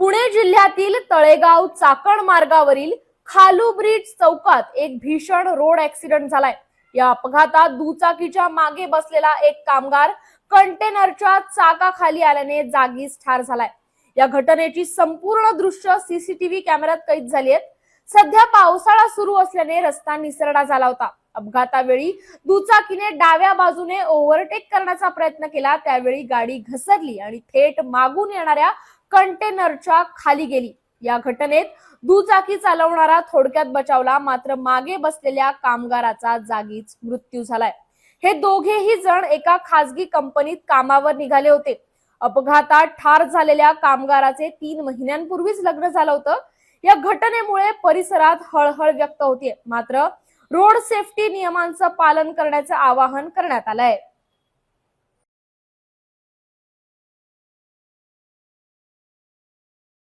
पुणे जिल्ह्यातील तळेगाव चाकण मार्गावरील खालू ब्रिज चौकात एक भीषण रोड ऍक्सिडेंट झालाय. या अपघातात दुचाकीच्या मागे बसलेला एक कामगार कंटेनरच्या चाकाखाली आल्याने जागीच ठार झालाय. या घटनेची संपूर्ण दृश्य सीसीटीव्ही कॅमेऱ्यात कैद झाली आहेत. सध्या पावसाळा सुरू असल्याने रस्ता निसरडा झाला होता. अपघातावेळी दुचाकीने डाव्या बाजूने ओव्हरटेक करण्याचा प्रयत्न केला त्यावेळी गाडी घसरली आणि थेट मागून येणाऱ्या कंटेनरच्या खाली गेली. या घटनेत दुचाकी चालवणारा थोडक्यात बचावला मात्र मागे बसलेल्या कामगाराचा जागीच मृत्यू झालाय. हे दोघेही जण एका खासगी कंपनीत कामावर निघाले होते. अपघातात ठार झालेल्या कामगाराचे तीन महिन्यांपूर्वीच लग्न झालं होतं. या घटनेमुळे परिसरात हळहळ व्यक्त होतीये. मात्र रोड सेफ्टी नियमांचं पालन करण्याचं आवाहन करण्यात आलंय.